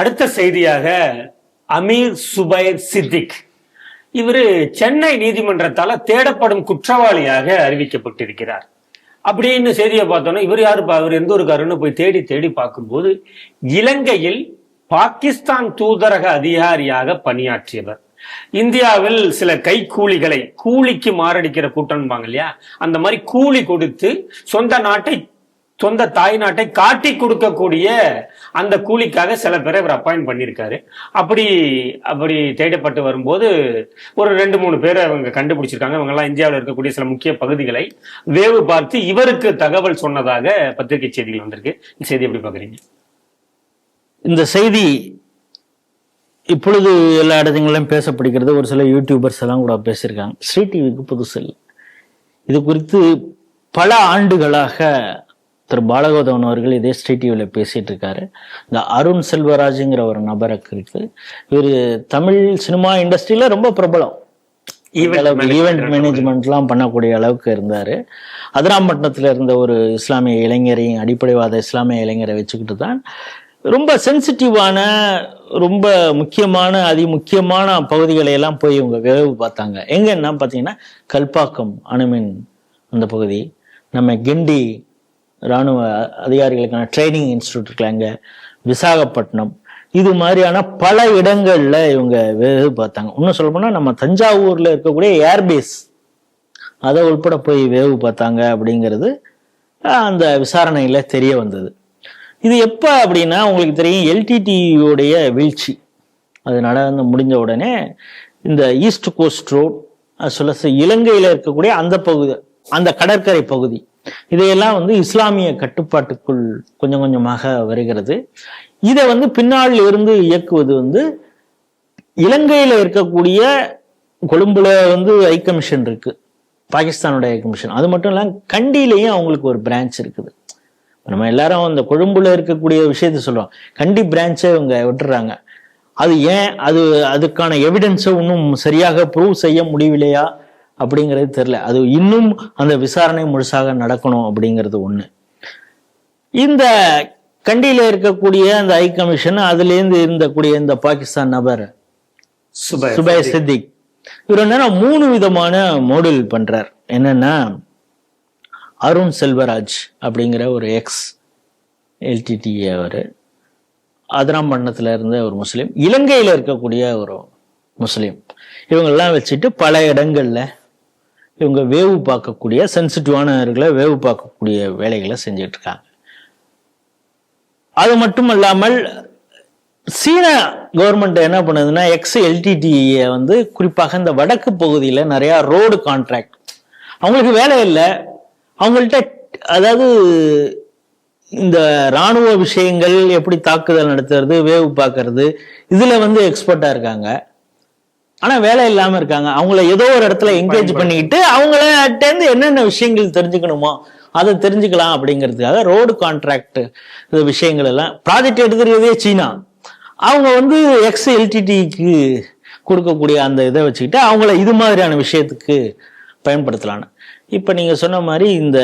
அடுத்த செய்தியாக அமீர் சுபைர் சித்திக். இவர் சென்னை நீதிமன்றத்தால தேடப்படும் குற்றவாளியாக அறிவிக்கப்பட்டிருக்கிறார். அப்படின்னு செய்தியை பார்த்தோன்னா இவர் யாருப்பா அவர் எந்த ஒரு காருன்னு போய் தேடி தேடி பார்க்கும்போது இலங்கையில் பாகிஸ்தான் தூதரக அதிகாரியாக பணியாற்றியவர். இந்தியாவில் சில கைக்கூலிகளை கூலிக்கு மாரடிக்கிற கூட்டம்பாங்க இல்லையா? அந்த மாதிரி கூலி கொடுத்து சொந்த நாட்டை சொந்த தாய் நாட்டை காட்டி கொடுக்கக்கூடிய அந்த கூலிக்காக சில பேரை இவர் அப்பாயிண்ட் பண்ணியிருக்காரு. அப்படி அப்படி தேடப்பட்டு வரும்போது ஒரு ரெண்டு மூணு பேரை அவங்க கண்டுபிடிச்சிருக்காங்க. இவங்க எல்லாம் இந்தியாவில் இருக்கக்கூடிய சில முக்கிய பகுதிகளை வேவு பார்த்து இவருக்கு தகவல் சொன்னதாக பத்திரிகை செய்திகள் வந்திருக்கு. இந்த செய்தி எப்படி பாக்குறீங்க இந்த செய்தி இப்பொழுது எல்லா இடத்துங்களிலும் பேசப்படுகிறது. ஒரு சில யூடியூபர்ஸ் எல்லாம் கூட பேசியிருக்காங்க. ஸ்ரீ டிவிக்கு புதுசு இல்லை. இது குறித்து பல ஆண்டுகளாக திரு பாலகோதவன் அவர்கள் இதே ஸ்ரீ டிவியில் பேசிட்டு இருக்காரு. இந்த அருண் செல்வராஜுங்கிற ஒரு நபருக்கு இருக்கு. இவர் தமிழ் சினிமா இண்டஸ்ட்ரியில ரொம்ப பிரபலம். ஈவெண்ட் மேனேஜ்மெண்ட்லாம் பண்ணக்கூடிய அளவுக்கு இருந்தார். அதிராம்பட்டினத்தில் இருந்த ஒரு இஸ்லாமிய இளைஞரையும் அடிப்படைவாத இஸ்லாமிய இளைஞரை வச்சுக்கிட்டு தான் ரொம்ப சென்சிட்டிவான ரொம்ப முக்கியமான அதி முக்கியமான பகுதிகளை எல்லாம் போய் இவங்க வேவு பார்த்தாங்க. எங்கன்னா பார்த்தீங்கன்னா கல்பாக்கம் அணுமின் அந்த பகுதி. நம்ம கிண்டி இராணுவ அதிகாரிகளுக்கான ட்ரைனிங் இன்ஸ்டியூட் இருக்குல்ல அங்கே? விசாகப்பட்டினம். இது மாதிரியான பல இடங்களில் இவங்க வேறு பார்த்தாங்க. இன்னும் சொல்ல நம்ம தஞ்சாவூரில் இருக்கக்கூடிய ஏர்பேஸ் அதை உள்பட போய் வேவு பார்த்தாங்க அப்படிங்கிறது அந்த விசாரணையில் தெரிய வந்தது. இது எப்போ அப்படின்னா உங்களுக்கு தெரியும் எல்டிடியுடைய வீழ்ச்சி. அது நடந்து முடிஞ்ச உடனே இந்த ஈஸ்ட் கோஸ்ட் ரோட் சொல்ல இலங்கையில் இருக்கக்கூடிய அந்த பகுதி அந்த கடற்கரை பகுதி இதையெல்லாம் வந்து இஸ்லாமிய கட்டுப்பாட்டுக்குள் கொஞ்சம் கொஞ்சமாக வருகிறது. இதை வந்து பின்னால் இருந்து இயக்குவது வந்து இலங்கையில இருக்கக்கூடிய கொழும்புல வந்து ஐ கமிஷன் இருக்கு. பாகிஸ்தானோட ஐ கமிஷன் அது மட்டும் இல்லாம கண்டியிலையும் அவங்களுக்கு ஒரு பிரான்ச் இருக்குது. நம்ம எல்லாரும் அந்த கொழும்புல இருக்கக்கூடிய விஷயத்த சொல்லுவோம் கண்டி பிரான்ச்சை இவங்க விட்டுறாங்க. அது ஏன்? அது அதுக்கான எவிடன்ஸை இன்னும் சரியாக ப்ரூவ் செய்ய முடியவில்லையா அப்படிங்கிறது தெரியல. அது இன்னும் அந்த விசாரணை முழுசாக நடக்கணும் அப்படிங்கிறது ஒண்ணு. இந்த கண்டியில இருக்கக்கூடிய அந்த ஐ கமிஷன் அதுலேருந்து இருந்தக்கூடிய இந்த பாகிஸ்தான் நபர் சுபைர் சித்திக். இவர் என்னன்னா மூணு விதமான மோடில் பண்றார். என்னன்னா அருண் செல்வராஜ் அப்படிங்கிற ஒரு எக்ஸ் எல்டிடி அவர். அதிராம்பட்டினத்துல இருந்த ஒரு முஸ்லீம். இலங்கையில இருக்கக்கூடிய ஒரு முஸ்லீம். இவங்கெல்லாம் வச்சுட்டு பல இடங்கள்ல இவங்க வேவு பார்க்கக்கூடிய சென்சிட்டிவானவர்களை வேவு பார்க்கக்கூடிய வேலைகளை செஞ்சுட்டு இருக்காங்க அது மட்டும் இல்லாமல் சீன கவர்மெண்ட் என்ன பண்ணுதுன்னா எக்ஸ் எல்டிடியை வந்து குறிப்பாக இந்த வடக்கு பகுதியில் நிறையா ரோடு கான்ட்ராக்ட் அவங்களுக்கு வேலை இல்லை. அவங்கள்ட்ட அதாவது இந்த ராணுவ விஷயங்கள் எப்படி தாக்குதல் நடத்துறது வேவு பார்க்கறது இதில் வந்து எக்ஸ்பர்ட்டாக இருக்காங்க. ஆனா வேலை இல்லாம இருக்காங்க. அவங்கள ஏதோ ஒரு இடத்துல என்கேஜ் பண்ணிக்கிட்டு அவங்கள்ட்ட என்னென்ன விஷயங்கள் தெரிஞ்சுக்கணுமோ அதை தெரிஞ்சுக்கலாம் அப்படிங்கிறதுக்காக ரோடு கான்ட்ராக்ட் இந்த விஷயங்கள் எல்லாம். ப்ராஜெக்ட் எடுக்கிறதே சீனா. அவங்க வந்து எக்ஸ் எல்டிடிக்கு கொடுக்கக்கூடிய அந்த இதை வச்சுக்கிட்டு அவங்கள இது மாதிரியான விஷயத்துக்கு பயன்படுத்தலான்னு. இப்போ நீங்கள் சொன்ன மாதிரி இந்த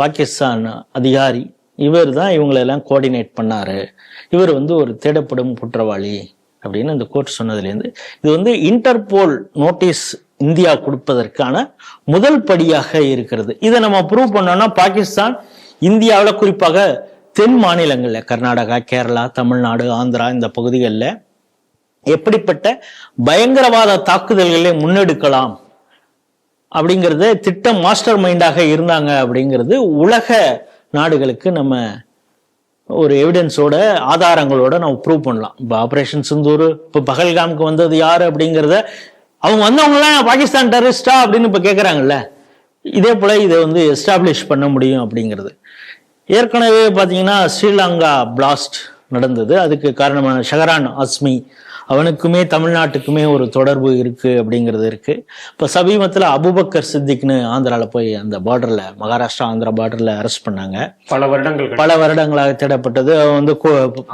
பாகிஸ்தான் அதிகாரி இவர் தான் இவங்களெல்லாம் கோஆர்டினேட் பண்ணாரு. இவர் வந்து ஒரு தேடப்படும் குற்றவாளி. அப்படின்னு இந்த கோர்ட் சொன்னதுலேருந்து இது வந்து இன்டர்போல் நோட்டீஸ் இந்தியா கொடுப்பதற்கான முதல் படியாக இருக்கிறது. இதை நம்ம ப்ரூவ் பண்ணோம்னா பாகிஸ்தான் இந்தியாவில் குறிப்பாக தென் மாநிலங்களில் கர்நாடகா கேரளா தமிழ்நாடு ஆந்திரா இந்த பகுதிகளில் எப்படிப்பட்ட பயங்கரவாத தாக்குதல்களை முன்னெடுக்கலாம் அப்படிங்கிறது திட்டம் மாஸ்டர் மைண்டாக இருந்தாங்க அப்படிங்கிறது உலக நாடுகளுக்கு நம்ம ஒரு எவிடன்ஸோட ஆதாரங்களோட நம்ம ப்ரூவ் பண்ணலாம். இப்போ ஆப்ரேஷன் சிந்தூர் இப்போ பகல்காமுக்கு வந்தது யார் அப்படிங்கிறத அவங்க வந்தவங்களாம் பாகிஸ்தான் டெரரிஸ்டா அப்படின்னு இப்போ கேட்குறாங்கல்ல இதே போல் இதை வந்து எஸ்டாப்ளிஷ் பண்ண முடியும் அப்படிங்கிறது. ஏற்கனவே பார்த்தீங்கன்னா ஸ்ரீலங்கா பிளாஸ்ட் நடந்தது. அதுக்கு காரணமான ஷஹரான் அஸ்மி அவனுக்குமே தமிழ்நாட்டுக்குமே ஒரு தொடர்பு இருக்கு அப்படிங்கிறது இருக்கு. இப்போ சமீபத்தில் அபுபக்கர் சித்திக்னு ஆந்திரால போய் அந்த பார்டர்ல மகாராஷ்டிரா ஆந்திரா பார்டர்ல அரெஸ்ட் பண்ணாங்க. பல வருடங்கள். பல வருடங்களாக தேடப்பட்டது. அவன் வந்து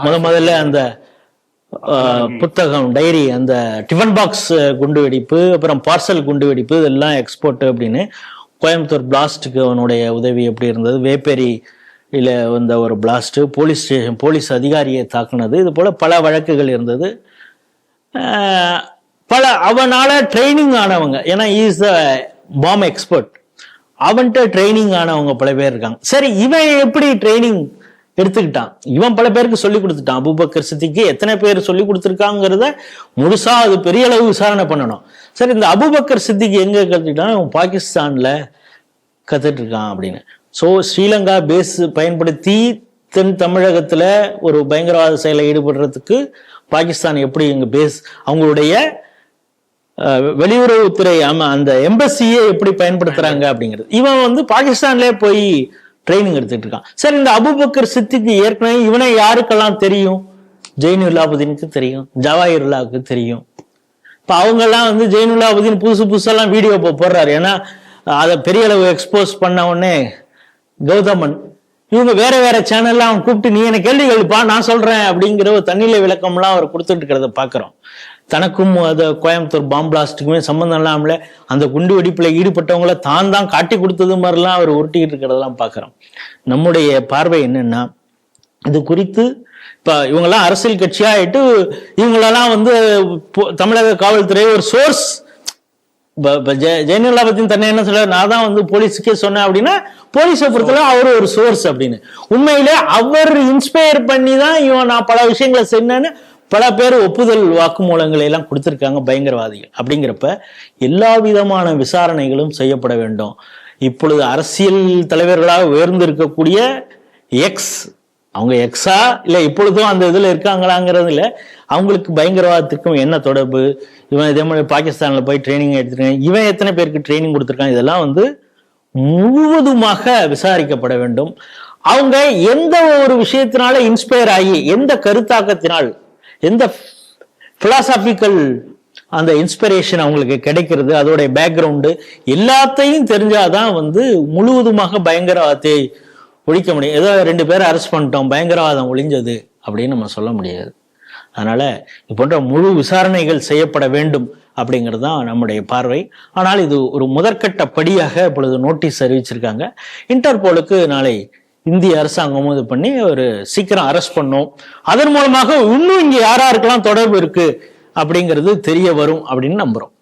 முத முதல்ல அந்த புத்தகம் டைரி அந்த டிஃபன் பாக்ஸ் குண்டு வெடிப்பு அப்புறம் பார்சல் குண்டு வெடிப்பு இதெல்லாம் எக்ஸ்போர்ட் அப்படின்னு கோயம்புத்தூர் பிளாஸ்டுக்கு அவனுடைய உதவி எப்படி இருந்தது? வேப்பேரி இல்லை இந்த ஒரு பிளாஸ்ட்டு போலீஸ் ஸ்டேஷன் போலீஸ் அதிகாரியை தாக்குனது. இது போல் பல வழக்குகள் இருந்தது. பல அவனால ட்ரைனிங் ஆனவங்க. ஏன்னா இஸ் த பாம் எக்ஸ்பர்ட் அவன்கிட்ட ட்ரைனிங் ஆனவங்க பல பேர் இருக்காங்க. சரி இவன் எப்படி ட்ரைனிங் எடுத்துக்கிட்டான்? இவன் பல பேருக்கு சொல்லி கொடுத்துட்டான். அபுபக்கர் சித்திக்கு எத்தனை பேர் சொல்லி கொடுத்துருக்காங்கிறத முழுசா அது பெரிய அளவு விசாரணை பண்ணணும். சரி இந்த அபுபக்கர் சித்திக்கு எங்க கத்துக்கிட்டான்? இவன் பாகிஸ்தான்ல கத்துட்டு இருக்கான் அப்படின்னு. ஸோ ஸ்ரீலங்கா பேஸ் பயன்படுத்தி தென் தமிழகத்தில் ஒரு பயங்கரவாத செயலை ஈடுபடுறதுக்கு பாகிஸ்தான் எப்படி இங்கே பேஸ் அவங்களுடைய வெளியுறவுத்துறை அந்த எம்பசியை எப்படி பயன்படுத்துறாங்க அப்படிங்கிறது. இவன் வந்து பாகிஸ்தான்லேயே போய் ட்ரைனிங் எடுத்துட்டு இருக்கான். சரி இந்த அபுபக்கர் சித்திக்கு ஏற்கனவே இவனை யாருக்கெல்லாம் தெரியும்? ஜெயினுல்லாபுதீனுக்கு தெரியும். ஜவாஹிருல்லாவுக்கு தெரியும். இப்போ அவங்கெல்லாம் வந்து ஜெயினுல்லாபுதீன் புதுசு புதுசெல்லாம் வீடியோ போடுறாரு. ஏன்னா அதை பெரிய அளவு எக்ஸ்போஸ் பண்ண உடனே கௌதமன் இவங்க வேற வேற சேனல்ல அவன் கூப்பிட்டு நீ என்ன கேள்வி கேளுப்பா நான் சொல்றேன் அப்படிங்கிற ஒரு தண்ணியில விளக்கம்லாம் அவர் கொடுத்துட்டு இருக்கிறத பாக்குறோம். தனக்கும் அது கோயம்புத்தூர் பாம் பிளாஸ்ட்டுக்குமே சம்மந்தம் இல்லாமல அந்த குண்டு வெடிப்புல ஈடுபட்டவங்கள தான் தான் காட்டி கொடுத்தது மாதிரிலாம் அவர் உருட்டிக்கிட்டு இருக்கிறதெல்லாம் பார்க்குறோம் நம்முடைய பார்வை என்னன்னா இது குறித்து இப்ப இவங்கெல்லாம் அரசியல் கட்சியாயிட்டு இவங்களெல்லாம் வந்து தமிழக காவல்துறை ஒரு சோர்ஸ் ஜெயலலிதா பத்தி தன்னை என்ன சொல்ல நான் தான் வந்து போலீஸுக்கே சொன்னேன் அப்படின்னா போலீஸை பொறுத்தவரை அவர் ஒரு சோர்ஸ் அப்படின்னு. உண்மையிலே அவர் இன்ஸ்பயர் பண்ணி தான் இவன் நான் பல விஷயங்களை சொன்னேன்னு பல பேர் ஒப்புதல் வாக்குமூலங்களை எல்லாம் கொடுத்துருக்காங்க பயங்கரவாதிகள். அப்படிங்கிறப்ப எல்லா விதமான விசாரணைகளும் செய்யப்பட வேண்டும். இப்பொழுது அரசியல் தலைவர்களாக உயர்ந்திருக்கக்கூடிய எக்ஸ் அவங்க எக்ஸா இல்லை இப்பொழுதும் அந்த இதில் இருக்காங்களாங்கிறது இல்லை அவங்களுக்கு பயங்கரவாதத்துக்கும் என்ன தொடர்பு? இவன் இதே மாதிரி பாகிஸ்தானில் போய் ட்ரைனிங் எடுத்துருக்காங்க இவன் எத்தனை பேருக்கு ட்ரைனிங் கொடுத்துருக்கான்? இதெல்லாம் வந்து முழுவதுமாக விசாரிக்கப்பட வேண்டும். அவங்க எந்த ஒரு விஷயத்தினால இன்ஸ்பயர் ஆகி எந்த கருத்தாக்கத்தினால் எந்த பிலாசாபிக்கல் அந்த இன்ஸ்பிரேஷன் அவங்களுக்கு கிடைக்கிறது அதோடைய பேக்ரவுண்டு எல்லாத்தையும் தெரிஞ்சாதான் வந்து முழுவதுமாக பயங்கரவாதத்தை ஒழிக்க முடியும். ஏதோ ரெண்டு பேரை அரெஸ்ட் பண்ணிட்டோம் பயங்கரவாதம் ஒழிஞ்சது அப்படின்னு நம்ம சொல்ல முடியாது. அதனால இது போன்ற முழு விசாரணைகள் செய்யப்பட வேண்டும் அப்படிங்கிறது தான் நம்முடைய பார்வை. ஆனால் இது ஒரு முதற்கட்ட படியாக இப்பொழுது நோட்டீஸ் அறிவிச்சிருக்காங்க. இன்டர்போலுக்கு நாளை இந்திய அரசாங்கமும் இது பண்ணி ஒரு சீக்கிரம் அரெஸ்ட் பண்ணும். அதன் மூலமாக இன்னும் இங்கே யாராருக்கெல்லாம் தொடர்பு இருக்கு அப்படிங்கிறது தெரிய வரும் அப்படின்னு நம்புறோம்.